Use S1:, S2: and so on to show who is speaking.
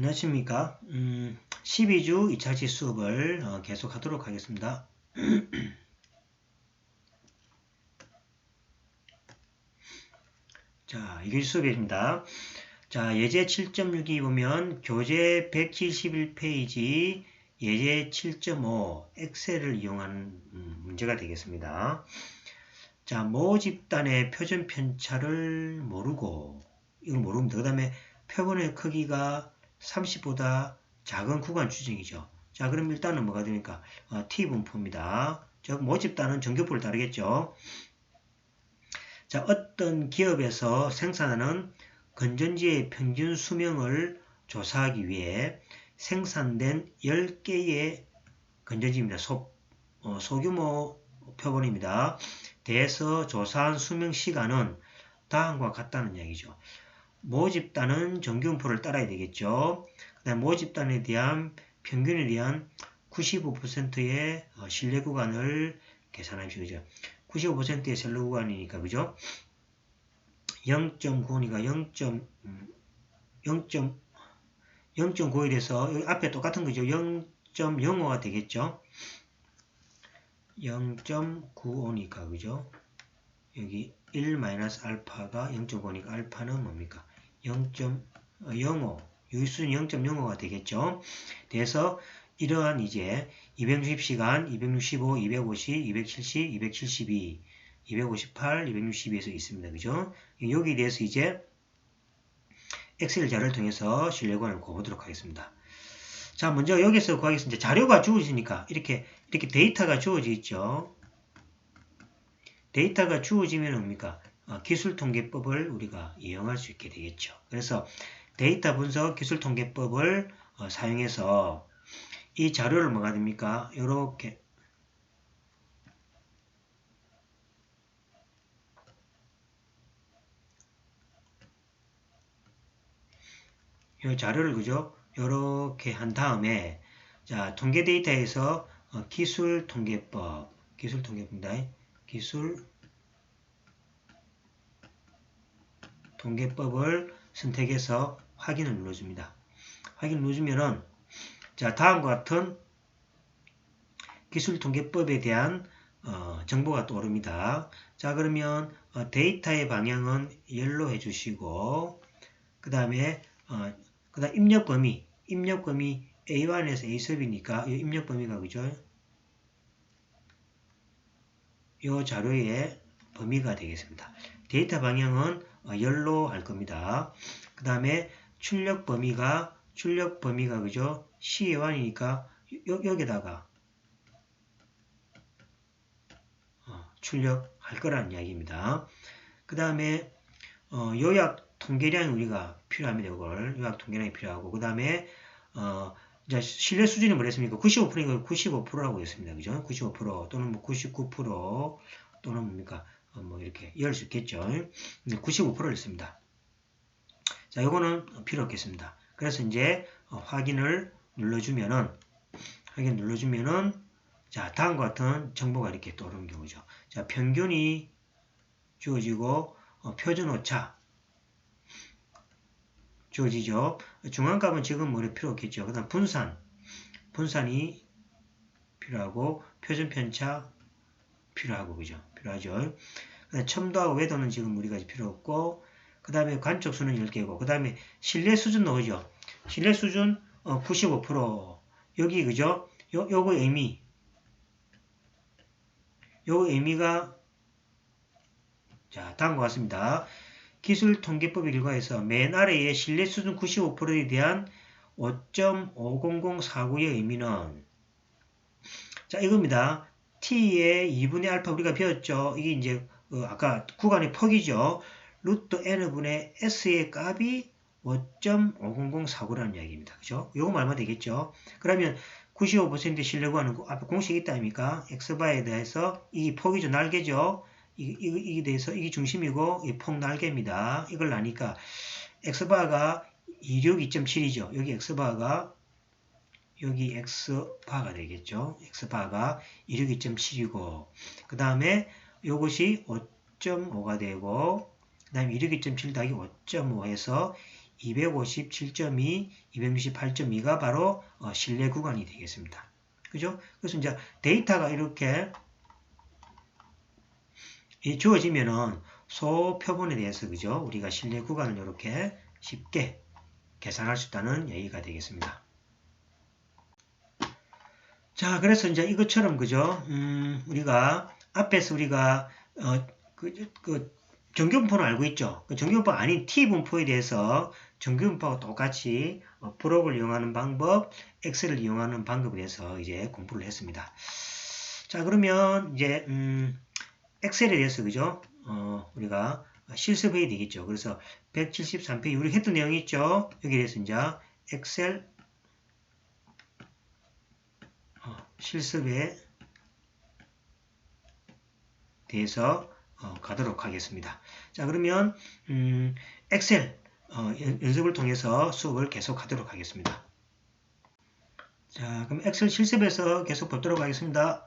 S1: 안녕하십니까. 음, 12주 2차시 수업을 어, 계속 하도록 하겠습니다. 자, 이게 수업입니다. 자, 예제 7.6이 보면 교재 171페이지 예제 7.5 엑셀을 이용한 음, 문제가 되겠습니다. 자, 모 집단의 표준 편차를 모르고 이걸 모르면 그 다음에 표본의 크기가 30보다 작은 구간 추정이죠. 자, 그럼 일단은 뭐가 되니까 어, T 분포입니다. 즉 모집단은 전교포를 따르겠죠. 자, 어떤 기업에서 생산하는 건전지의 평균 수명을 조사하기 위해 생산된 10개의 건전지입니다. 소, 어, 소규모 표본입니다. 대해서 조사한 수명 시간은 다음과 같다는 이야기죠. 모집단은 정규분포를 따라야 되겠죠. 그 다음 모집단에 대한 평균에 대한 95%의 어, 신뢰 구간을 계산하시죠. 그죠? 95%의 신뢰 구간이니까 그죠? 0.9니까 0. 0. 0.91에서 여기 앞에 똑같은 거죠. 0.05가 되겠죠. 0.95니까 그죠? 여기 1 마이너스 알파가 0.5니까 알파는 뭡니까? 0.05 유수는 0.05가 되겠죠. 그래서 이러한 이제 260시간, 265, 250, 270, 272, 258, 262에서 있습니다. 그죠? 여기에 대해서 이제 엑셀 자료를 통해서 신뢰관을 구하도록 하겠습니다. 자, 먼저 여기서 구하겠습니다. 자료가 주어지니까 이렇게 이렇게 데이터가 주어져 있죠. 데이터가 주어지면 뭡니까? 어, 기술통계법을 우리가 이용할 수 있게 되겠죠. 그래서 데이터 분석 기술통계법을 어, 사용해서 이 자료를 뭐가 됩니까? 이렇게 이 자료를 그죠? 이렇게 한 다음에 자 통계 데이터에서 어, 기술 통계법 기술 통계법입니다. 기술 통계법을 선택해서 확인을 눌러줍니다. 확인을 눌러주면은 자 다음과 같은 기술통계법에 대한 어, 정보가 떠오릅니다. 자 그러면 어, 데이터의 방향은 옐로 해주시고 그 다음에 어, 그 다음 입력 범위 입력 범위 A1에서 A3이니까 이 입력 범위가 그죠? 이 자료의 범위가 되겠습니다. 데이터 방향은 어, 열로 할 겁니다. 그 다음에 출력 범위가 출력 범위가 그죠? C1이니까 여기다가 어, 출력할 거라는 이야기입니다. 그 다음에 어, 요약 통계량이 우리가 필요합니다. 이걸 요약 통계량이 필요하고 그 다음에 어, 이제 신뢰 수준이 뭐랬습니까? 95%니까 95%라고 했습니다. 그죠? 95% 또는 뭐 99% 또는 뭡니까? 어, 뭐 이렇게 열수 있겠죠. 95%를 씁니다. 자, 요거는 필요 없겠습니다. 그래서 이제 어, 확인을 눌러주면은 확인 눌러주면은 자 다음과 같은 정보가 이렇게 떠오르는 경우죠. 자 평균이 주어지고 어, 표준 오차 주어지죠. 중앙값은 지금 뭐 필요 없겠죠. 그 다음 분산 분산이 필요하고 표준 편차 필요하고 그죠. 필요하죠. 첨도하고 외도는 지금 우리가 필요 없고 그 다음에 관측 수는 10개고 그 다음에 신뢰 수준 나오죠. 신뢰 수준 어, 95% 여기 그죠? 요, 요거 의미 요 의미가 자 다음과 같습니다. 기술 통계법 일과에서 맨 아래에 신뢰 수준 95%에 대한 5.50049의 의미는 자 이겁니다. T의 2분의 알파 우리가 배웠죠. 이게 이제 어, 아까 구간의 폭이죠. 루트 n분의 s의 값이 5.50049라는 이야기입니다. 그죠? 요거 말만 되겠죠? 그러면 95% 신뢰 구하는 앞에 공식이 있다 아닙니까? x바에 대해서 이 폭이죠. 날개죠. 이, 이, 이게 대해서 이게 중심이고 이 폭 날개입니다. 이걸 나니까 x바가 262.7이죠. 여기 x바가 여기 x바가 되겠죠. x바가 262.7이고 그 다음에 이것이 5.5가 되고 그 다음에 262.7 더하기 5.5 해서 257.2, 268.2가 바로 어, 신뢰 구간이 되겠습니다. 그죠? 그래서 이제 데이터가 이렇게 이 주어지면은 소표본에 대해서 그죠? 우리가 신뢰 구간을 이렇게 쉽게 계산할 수 있다는 얘기가 되겠습니다. 자, 그래서 이제 이것처럼 그죠? 음, 우리가 앞에서 우리가 어, 그, 그 정규분포는 알고 있죠. 그 정규분포 아닌 T분포에 대해서 정규분포와 똑같이 어, 프로그를 이용하는 방법, 엑셀을 이용하는 방법에 대해서 이제 공부를 했습니다. 자, 그러면 이제 음, 엑셀에 대해서 그죠? 어, 우리가 실습해야 되겠죠. 그래서 173페이지 우리 했던 내용이 있죠. 여기에 대해서 이제 엑셀 어, 실습에 대해서 어, 가도록 하겠습니다. 자 그러면 음, 엑셀 어, 연 습을 통해서 수업을 계속하도록 하겠습니다. 자 그럼 엑셀 실습에서 계속 보도록 하겠습니다.